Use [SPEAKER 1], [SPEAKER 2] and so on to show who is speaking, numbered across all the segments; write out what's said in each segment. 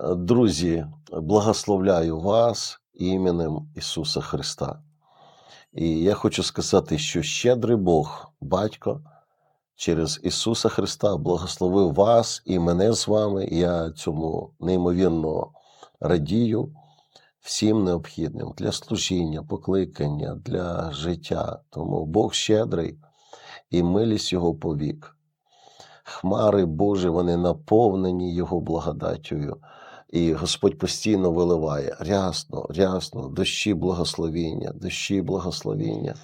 [SPEAKER 1] Друзі, благословляю вас іменем Ісуса Христа. І я хочу сказати, що щедрий Бог, Батько, через Ісуса Христа благословив вас і мене з вами. Я цьому неймовірно радію всім необхідним для служіння, покликання, для життя. Тому Бог щедрий і милість Його повік. Хмари Божі, вони наповнені Його благодаттю. І Господь постійно виливає рясно, рясно, дощі благословіння, дощі благословіння.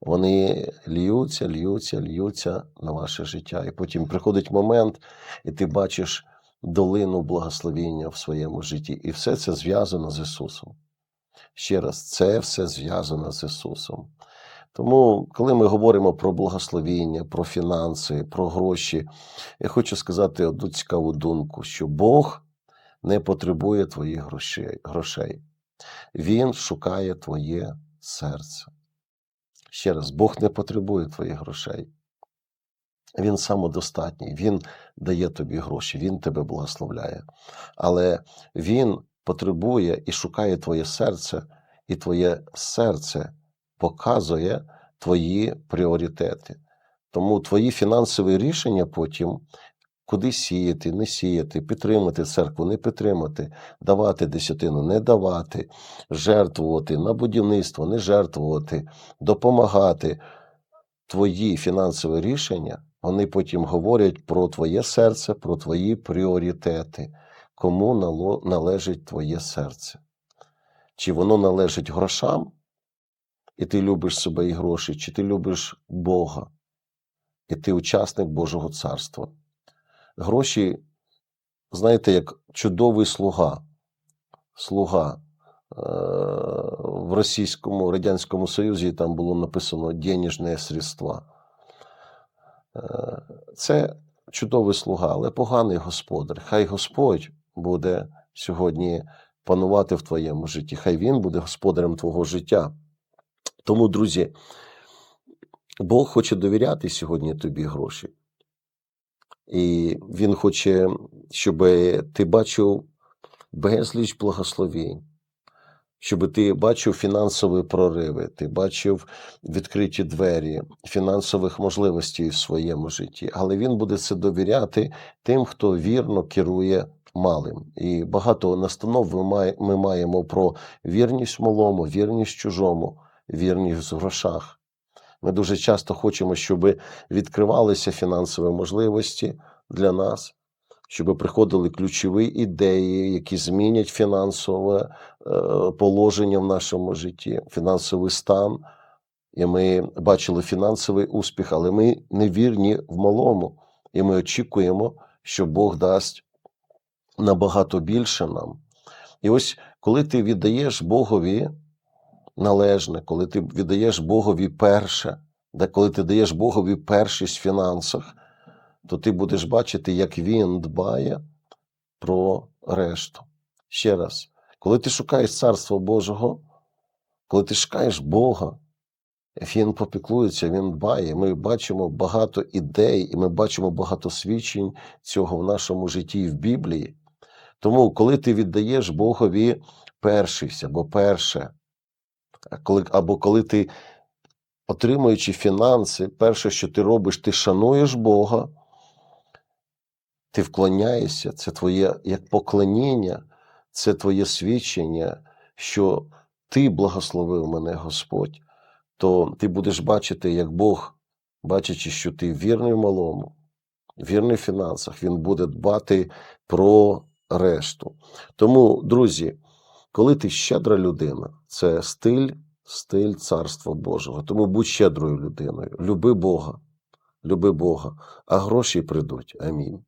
[SPEAKER 1] Вони льються, льються, льються на ваше життя. І потім приходить момент, і ти бачиш долину благословіння в своєму житті. І все це зв'язано з Ісусом. Ще раз, це все зв'язано з Ісусом. Тому, коли ми говоримо про благословіння, про фінанси, про гроші, я хочу сказати одну цікаву думку, що Бог не потребує твоїх грошей. Він шукає твоє серце. Ще раз, Бог не потребує твоїх грошей. Він самодостатній, Він дає тобі гроші, Він тебе благословляє. Але Він потребує і шукає твоє серце, і твоє серце показує твої пріоритети. Тому твої фінансові рішення потім, куди сіяти, не сіяти, підтримати церкву, не підтримати, давати десятину, не давати, жертвувати на будівництво, не жертвувати, допомагати. Твої фінансові рішення, вони потім говорять про твоє серце, про твої пріоритети, кому належить твоє серце. Чи воно належить грошам, і ти любиш себе і гроші, чи ти любиш Бога, і ти учасник Божого царства. Гроші, знаєте, як чудовий слуга. Слуга. Е, В Російському Радянському Союзі там було написано денежне средства. Е, Це чудовий слуга, але поганий господар. Хай Господь буде сьогодні панувати в твоєму житті. Хай Він буде господарем твого життя. Тому, друзі, Бог хоче довіряти сьогодні тобі гроші. І Він хоче, щоб ти бачив безліч благословень, щоб ти бачив фінансові прориви, ти бачив відкриті двері фінансових можливостей в своєму житті. Але він буде це довіряти тим, хто вірно керує малим. І багато настанов ми маємо про вірність малому, вірність чужому, вірність в грошах. Ми дуже часто хочемо, щоб відкривалися фінансові можливості для нас, щоб приходили ключові ідеї, які змінять фінансове е, положення в нашому житті, фінансовий стан. І ми бачили фінансовий успіх, але ми не вірні в малому. І ми очікуємо, що Бог дасть набагато більше нам. І ось коли ти віддаєш Богові належне, коли ти віддаєш Богові перше, де коли ти даєш Богові першість в фінансах, то ти будеш бачити, як Він дбає про решту. Ще раз, коли ти шукаєш Царства Божого, коли ти шукаєш Бога, він попіклується, він дбає. Ми бачимо багато ідей, і ми бачимо багато свідчень цього в нашому житті і в Біблії. Тому, коли ти віддаєш Богові першість або перше, коли, або коли ти, отримуючи фінанси, перше, що ти робиш, ти шануєш Бога, ти вклоняєшся, це твоє як поклоніння, це твоє свідчення, що ти благословив мене Господь, то ти будеш бачити, як Бог, бачачи, що ти вірний в малому, вірний в фінансах, Він буде дбати про решту. Тому, друзі, коли ти щедра людина, це стиль, стиль Царства Божого. Тому будь щедрою людиною. Люби Бога, люби Бога, а гроші прийдуть. Амінь.